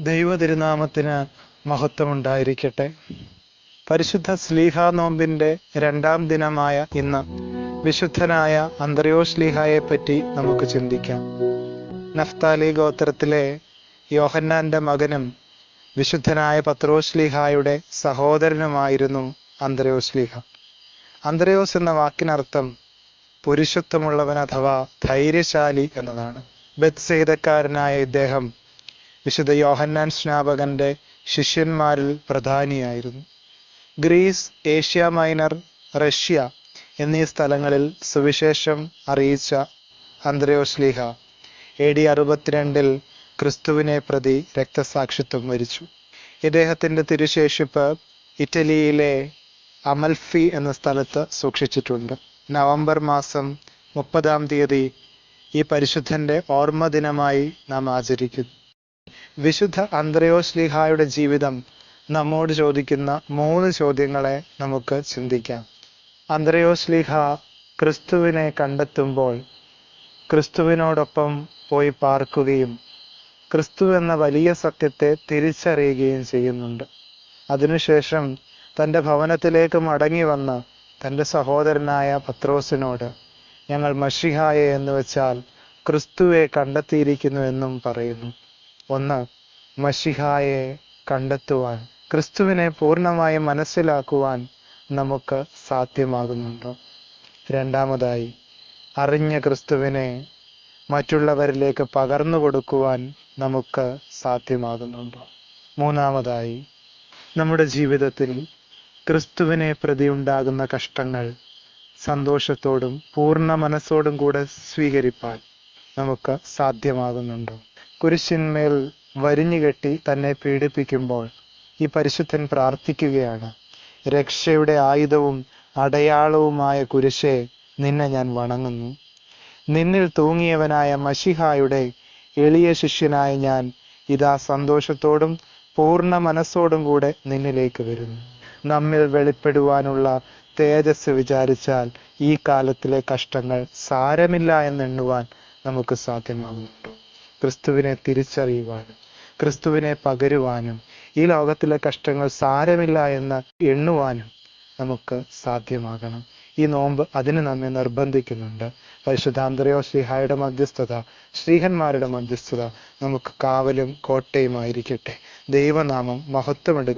ദൈവതിരുനാമത്തിന് മഹത്വമുണ്ടായിരിക്കട്ടെ. പരിശുദ്ധ സ്ലീഹ നോമ്പിന്റെ രണ്ടാം ദിനമായ ഇന്ന് വിശുദ്ധനായ അന്ത്രയോ സ്ലീഹയെ പറ്റി നമുക്ക് ചിന്തിക്കാം. നഫ്താലി ഗോത്രത്തിലെ യോഹന്നാന്റെ മകനും വിശുദ്ധനായ പത്രോസ്ലീഹായുടെ സഹോദരനുമായിരുന്നു അന്ത്രയോസ്ലീഹ അന്ത്രയോസ് എന്ന വാക്കിനർത്ഥം പുരുഷത്വമുള്ളവൻ അഥവാ ധൈര്യശാലി എന്നതാണ്. ബത്സേതക്കാരനായ ഇദ്ദേഹം വിശുദ്ധ യോഹന്നാൻ സ്നാപകന്റെ ശിഷ്യന്മാരിൽ പ്രധാനിയായിരുന്നു. ഗ്രീസ് ഏഷ്യ മൈനർ റഷ്യ എന്നീ സ്ഥലങ്ങളിൽ സുവിശേഷം അറിയിച്ച അന്ത്രയോസ്ലീഹ എ ഡി അറുപത്തിരണ്ടിൽ ക്രിസ്തുവിനെ പ്രതി രക്തസാക്ഷിത്വം വരിച്ചു. ഇദ്ദേഹത്തിന്റെ തിരുശേഷിപ്പ് ഇറ്റലിയിലെ അമൽഫി എന്ന സ്ഥലത്ത് സൂക്ഷിച്ചിട്ടുണ്ട്. നവംബർ മാസം മുപ്പതാം തീയതി ഈ പരിശുദ്ധന്റെ ഓർമ്മ ദിനമായി നാം ആചരിക്കുന്നു. വിശുദ്ധ അന്ത്രയോസ്ലിഹായുടെ ജീവിതം നമ്മോട് ചോദിക്കുന്ന മൂന്ന് ചോദ്യങ്ങളെ നമുക്ക് ചിന്തിക്കാം. അന്ത്രയോസ്ലിഹ ക്രിസ്തുവിനെ കണ്ടെത്തുമ്പോൾ ക്രിസ്തുവിനോടൊപ്പം പോയി പാർക്കുകയും ക്രിസ്തു എന്ന വലിയ സത്യത്തെ തിരിച്ചറിയുകയും ചെയ്യുന്നുണ്ട്. അതിനുശേഷം തന്റെ ഭവനത്തിലേക്ക് മടങ്ങി വന്ന് തന്റെ സഹോദരനായ പത്രോസിനോട് ഞങ്ങൾ മഷിഹായെ എന്ന് വെച്ചാൽ ക്രിസ്തുവെ കണ്ടെത്തിയിരിക്കുന്നു എന്നും പറയുന്നു. ഒന്ന് മഷിഹായെ കണ്ടെത്തുവാൻ ക്രിസ്തുവിനെ പൂർണമായി മനസ്സിലാക്കുവാൻ നമുക്ക് സാധ്യമാകുന്നുണ്ട്? രണ്ടാമതായി അറിഞ്ഞ ക്രിസ്തുവിനെ മറ്റുള്ളവരിലേക്ക് പകർന്നു കൊടുക്കുവാൻ നമുക്ക് സാധ്യമാകുന്നുണ്ട്? മൂന്നാമതായി നമ്മുടെ ജീവിതത്തിൽ ക്രിസ്തുവിനെ പ്രതി ഉണ്ടാകുന്ന കഷ്ടങ്ങൾ സന്തോഷത്തോടും പൂർണ മനസ്സോടും കൂടെ സ്വീകരിപ്പാൻ നമുക്ക് സാധ്യമാകുന്നുണ്ടോ? കുരിശിന്മേൽ വരിഞ്ഞുകെട്ടി തന്നെ പീഡിപ്പിക്കുമ്പോൾ ഈ പരിശുദ്ധൻ പ്രാർത്ഥിക്കുകയാണ് രക്ഷയുടെ ആയുധവും അടയാളവുമായ കുരിശെ നിന്നെ ഞാൻ വണങ്ങുന്നു. നിന്നിൽ തൂങ്ങിയവനായ മഷിഹായുടെ എളിയ ശിഷ്യനായ ഞാൻ ഇതാ സന്തോഷത്തോടും പൂർണ മനസ്സോടും കൂടെ നിന്നിലേക്ക് വരുന്നു. നമ്മിൽ വെളിപ്പെടുവാനുള്ള തേജസ് വിചാരിച്ചാൽ ഈ കാലത്തിലെ കഷ്ടങ്ങൾ സാരമില്ല എന്നെണ്ണുവാൻ നമുക്ക് സാധ്യമാകുന്നുണ്ടോ ക്രിസ്തുവിനെ തിരിച്ചറിയുവാനും ക്രിസ്തുവിനെ പകരുവാനും ഈ ലോകത്തിലെ കഷ്ടങ്ങൾ സാരമില്ല എന്ന് എണ്ണുവാനും നമുക്ക് സാധ്യമാകണം. ഈ നോമ്പ് അതിന് നമ്മെ നിർബന്ധിക്കുന്നുണ്ട്. പരിശുദ്ധാന്തരയോ ശ്രീഹായുടെ മധ്യസ്ഥത ശ്രീഹന്മാരുടെ മധ്യസ്ഥത നമുക്ക് കാവലും കോട്ടയുമായിരിക്കട്ടെ. ദൈവനാമം മഹത്വമെടുക്കും